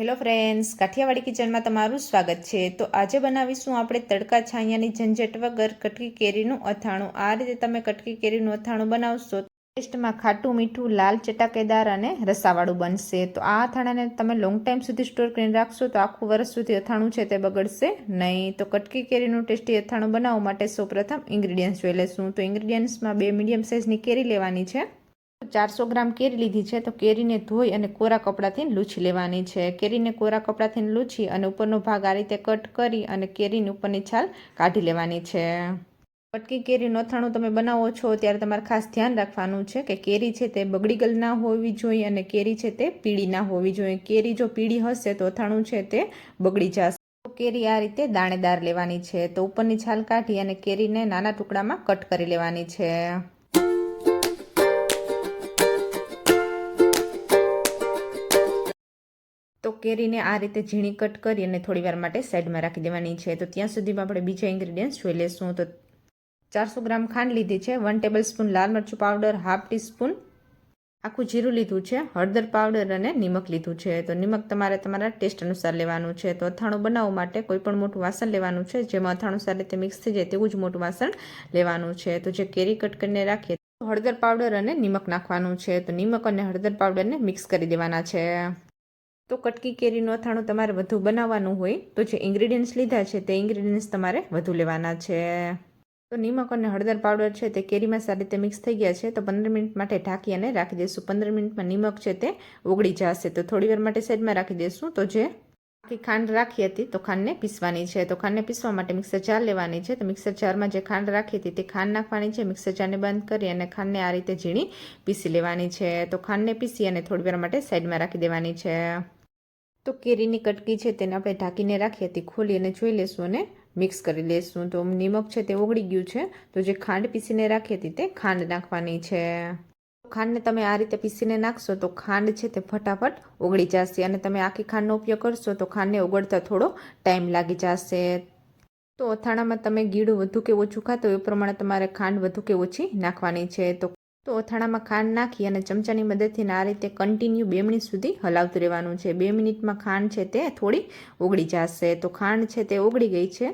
Hello friends Kathiawadi કિચનમાં તમારું સ્વાગત છે. તો આજે બનાવીશું આપણે તડકા છાંયાની ઝંઝટ વગર કટકી કેરીનું અથાણું. આ રીતે તમે કટકી કેરીનું અથાણું બનાવશો ટેસ્ટમાં ખાટું, મીઠું, લાલ, ચટાકેદાર અને રસાવાળું બનશે. તો આ અથાણાને તમે લોંગ ટાઈમ સુધી સ્ટોર કરીને રાખશો તો આખું વર્ષ સુધી અથાણું છે તે બગડશે નહીં. તો કટકી કેરીનું ટેસ્ટી અથાણું બનાવવા માટે સૌપ્રથમ ઇન્ગ્રીડિયન્ટ્સ જોઈ લેશું. તો ઇન્ગ્રીડિયન્ટ્સમાં બે મીડિયમ સાઇઝની કેરી લેવાની છે. ચારસો ગ્રામ કેરી લીધી છે, તો કેરીને ધોઈ અને કોરા કપડાથી લૂછી લેવાની છે. કેરીને કોરા કપડાથી લૂછી અને ઉપરનો ભાગ આ રીતે કટ કરી અને કેરીની ઉપરની છાલ કાઢી લેવાની છે. કટકી કેરીનું અથાણું તમે બનાવો છો, ત્યારે તમારે ખાસ ધ્યાન રાખવાનું છે કે કેરી છે તે બગડી ગલ ના હોવી જોઈએ અને કેરી છે તે પીળી ના હોવી જોઈએ. કેરી જો પીળી હશે, તો અથાણું છે તે બગડી જશે. તો કેરી આ રીતે દાણેદાર લેવાની છે. તો ઉપરની છાલ કાઢી અને કેરીને નાના ટુકડામાં કટ કરી લેવાની છે. તો કેરીને આ રીતે ઝીણી કટ કરી અને થોડી વાર માટે સાઈડમાં રાખી દેવાની છે. તો ત્યાં સુધીમાં આપણે બીજા ઇન્ગ્રીડિયન્ટ્સ જોઈ લેશું. તો ચારસો ગ્રામ ખાંડ લીધી છે વન ટેબલ સ્પૂન લાલ મરચું પાવડર હાફ ટીસ્પૂન આખું જીરું લીધું છે, હળદર પાવડર અને નિમક લીધું છે. તો નિમક તમારે તમારા ટેસ્ટ અનુસાર લેવાનું છે. તો અથાણું બનાવવા માટે કોઈ પણ મોટું વાસણ લેવાનું છે, જેમાં અથાણું સારી રીતે મિક્સ થઈ જાય તેવું જ મોટું વાસણ લેવાનું છે. તો જે કેરી કટ કરીને રાખીએ હળદર પાવડર અને નિમક નાખવાનું છે. તો નિમક અને હળદર પાવડરને મિક્સ કરી દેવાના છે. તો કટકી કેરીનું અથાણું તમારે વધુ બનાવવાનું હોય તો જે ઇન્ગ્રીડિયન્ટ્સ લીધા છે તે ઇન્ગ્રીડિયન્ટ્સ તમારે વધુ લેવાના છે. તો નિમક અને હળદર પાવડર છે તે કેરીમાં સારી રીતે મિક્સ થઈ ગયા છે તો પંદર મિનિટ માટે ઢાંકી અને રાખી દઈશું. પંદર મિનિટમાં નિમક છે તે ઓગળી જશે તો થોડી વાર માટે સાઈડમાં રાખી દઈશું. તો જે આખી ખાંડ રાખી હતી તો ખાંડને પીસવાની છે. તો ખાંડને પીસવા માટે મિક્સર જાર લેવાની છે. તો મિક્સર જારમાં જે ખાંડ રાખી હતી તે ખાંડ નાખવાની છે. મિક્સર જારને બંધ કરી અને ખાંડને આ રીતે ઝીણી પીસી લેવાની છે. તો ખાંડને પીસી અને થોડી વાર માટે સાઈડમાં રાખી દેવાની છે. તો કેરીની કટકી છે તેને આપણે ઢાંકીને રાખી હતી ખોલી અને જોઈ લેશું અને મિક્સ કરી લેશું. તો નિમક છે તે ઓગળી ગયું છે, તો જે ખાંડ પીસીને રાખી હતી તે ખાંડ નાખવાની છે. ખાંડને તમે આ રીતે પીસીને નાખશો તો ખાંડ છે તે ફટાફટ ઓગળી જશે અને તમે આખી ખાંડનો ઉપયોગ કરશો તો ખાંડને ઓગળતા થોડો ટાઈમ લાગી જશે. તો અથાણામાં તમે ગીડું વધુ કે ઓછું ખાતો એ પ્રમાણે તમારે ખાંડ વધુ કે ઓછી નાખવાની છે. તો તો અથાણામાં ખાંડ નાખી અને ચમચાની મદદથી આ રીતે કન્ટિન્યુ બે મિનિટ સુધી હલાવતું રહેવાનું છે. બે મિનિટમાં ખાંડ છે તે થોડી ઓગળી જશે. તો ખાંડ છે તે ઓગળી ગઈ છે.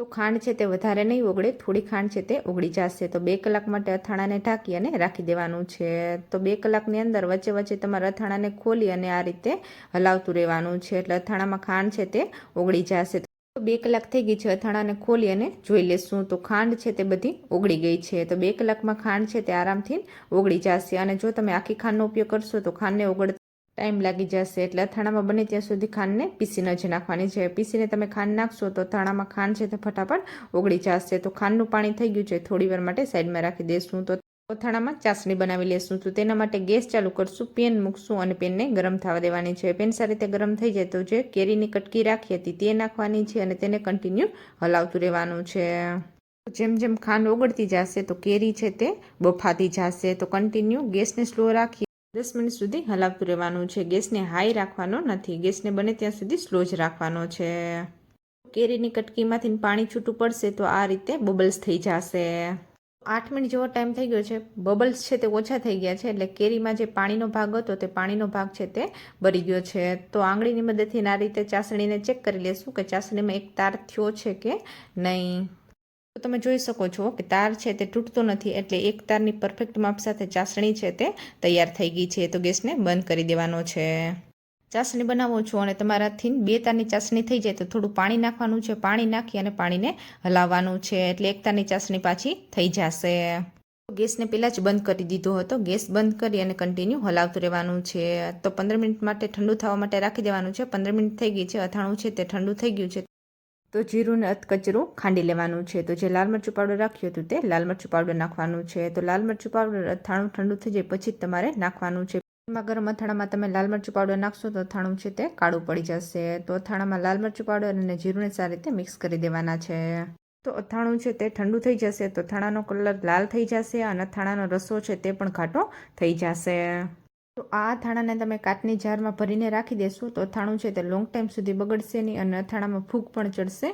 તો ખાંડ છે તે વધારે નહીં ઓગળે, થોડી ખાંડ છે તે ઓગળી જશે. તો બે કલાક માટે અથાણાને ઢાંકી અને રાખી દેવાનું છે. તો બે કલાકની અંદર વચ્ચે વચ્ચે તમારે અથાણાને ખોલી અને આ રીતે હલાવતું રહેવાનું છે. એટલે અથાણામાં ખાંડ છે તે ઓગળી જશે. બે કલાક થઈ ગઈ છે અથાણાને ખોલી અને જોઈ લેશું. તો ખાંડ છે તે બધી ઓગળી ગઈ છે. તો બે કલાકમાં ખાંડ છે તે આરામથી ઓગળી જશે. અને જો તમે આખી ખાંડનો ઉપયોગ કરશો તો ખાંડને ઓગળ ટાઈમ લાગી જશે. એટલે અથાણામાં બને ત્યાં સુધી ખાંડને પીસીને જ નાખવાની છે. પીસીને તમે ખાંડ નાખશો તો અથાણામાં ખાંડ છે તે ફટાફટ ઓગળી જશે. તો ખાંડનું પાણી થઈ ગયું છે. થોડી માટે સાઈડમાં રાખી દઈશું તો અથાણામાં ચાસણી બનાવી લેશું. તો તેના માટે ગેસ ચાલુ કરશું, પેન મૂકશું અને પેનને ગરમ થવા દેવાની છે. પેન સારી રીતે ગરમ થઈ જાય તો જે કેરીની કટકી રાખી હતી તે નાખવાની છે અને તેને કન્ટિન્યુ હલાવતું રહેવાનું છે. જેમ જેમ ખાંડ ઓગળતી જશે તો કેરી છે તે બફાતી જશે. તો કન્ટિન્યુ ગેસને સ્લો રાખી દસ મિનિટ સુધી હલાવતું રહેવાનું છે. ગેસને હાઈ રાખવાનો નથી. ગેસને બને ત્યાં સુધી સ્લો જ રાખવાનો છે. કેરીની કટકીમાંથી પાણી છૂટું પડશે તો આ રીતે બબલ્સ થઈ જશે. આઠ મિનિટ જેવો ટાઈમ થઈ ગયો છે. બબલ્સ છે તે ઓછા થઈ ગયા છે, એટલે કેરીમાં જે પાણીનો ભાગ હતો તે પાણીનો ભાગ છે તે ભરી ગયો છે. તો આંગળીની મદદથી આ રીતે ચાસણીને ચેક કરી લેશું કે ચાસણીમાં એક તાર થયો છે કે નહીં. તો તમે જોઈ શકો છો કે તાર છે તે તૂટતો નથી, એટલે એક તારની પરફેક્ટ માપ સાથે ચાસણી છે તે તૈયાર થઈ ગઈ છે. તો ગેસને બંધ કરી દેવાનો છે. ચાસણી બનાવો છો અને તમારાથી બે તારની ચાસણી થઈ જાય તો થોડું પાણી નાખવાનું છે. પાણી નાખી અને પાણીને હલાવવાનું છે એટલે એક તારની ચાસણી પાછી થઈ જશે. ગેસને પહેલાં જ બંધ કરી દીધો હતો. ગેસ બંધ કરી અને કન્ટિન્યુ હલાવતું રહેવાનું છે. તો પંદર મિનિટ માટે ઠંડુ થવા માટે રાખી દેવાનું છે. પંદર મિનિટ થઈ ગઈ છે. અથાણું છે તે ઠંડુ થઈ ગયું છે. તો જીરું ને અધકચરું ખાંડી લેવાનું છે. તો જે લાલ મરચું પાવડર રાખ્યું હતું તે લાલ મરચું પાવડર નાખવાનું છે. તો લાલ મરચું પાવડર અથાણું ઠંડુ થઈ જાય પછી જ તમારે નાખવાનું છે. એમાં ગરમ અથાણામાં તમે લાલ મરચું પાવડર નાખશો તો અથાણું છે તે કાળું પડી જશે. તો અથાણામાં લાલ મરચું પાવડર અને જીરુંને સારી રીતે મિક્સ કરી દેવાના છે. તો અથાણું છે તે ઠંડુ થઈ જશે, તો અથાણાનો કલર લાલ થઈ જશે અને અથાણાનો રસો છે તે પણ ઘાટો થઈ જશે. તો આ અથાણાને તમે કાચની જારમાં ભરીને રાખી દેશો તો અથાણું છે તે લોંગ ટાઈમ સુધી બગડશે નહીં અને અથાણામાં ફૂગ પણ ચડશે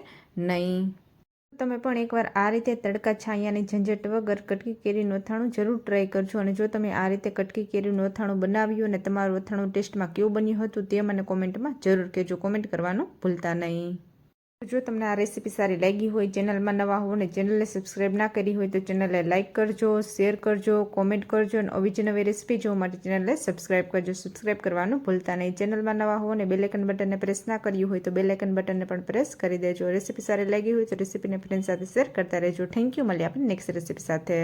નહીં. તમે પણ એકવાર આ રીતે તડકા છાંયાની ઝંઝટ વગર કટકી કેરીનું અથાણું જરૂર ટ્રાય કરજો. અને જો તમે આ રીતે કટકી કેરીનું અથાણું બનાવ્યું અને તમારું અથાણું ટેસ્ટમાં કેવું બન્યું હતું તે મને કોમેન્ટમાં જરૂર કહેજો. કોમેન્ટ કરવાનું ભૂલતા નહીં. જો તમને આ રેસીપી સારી લાગી હોય, ચેનલમાં નવા હો અને ચેનલને સબસ્ક્રાઈબ ના કરી હોય તો ચેનલને લાઇક કરજો શેર કરજો કોમેન્ટ કરજો અને આવી જ નવી રેસીપી જોવા માટે ચેનલને સબસ્ક્રાઈબ કરજો. સબસ્ક્રાઈબ કરવાનું ભૂલતા નહીં. ચેનલમાં નવા હો અને બેલેકન બટનને પ્રેસ ના કર્યું હોય તો બેલેકન બટનને પણ પ્રેસ કરી દેજો. રેસીપી સારી લાગી હોય તો રેસીપીને ફ્રેન્ડ સાથે શેર કરતા રહેજો. થેન્ક યુ મળીએ આપણે નેક્સ્ટ રેસીપી સાથે.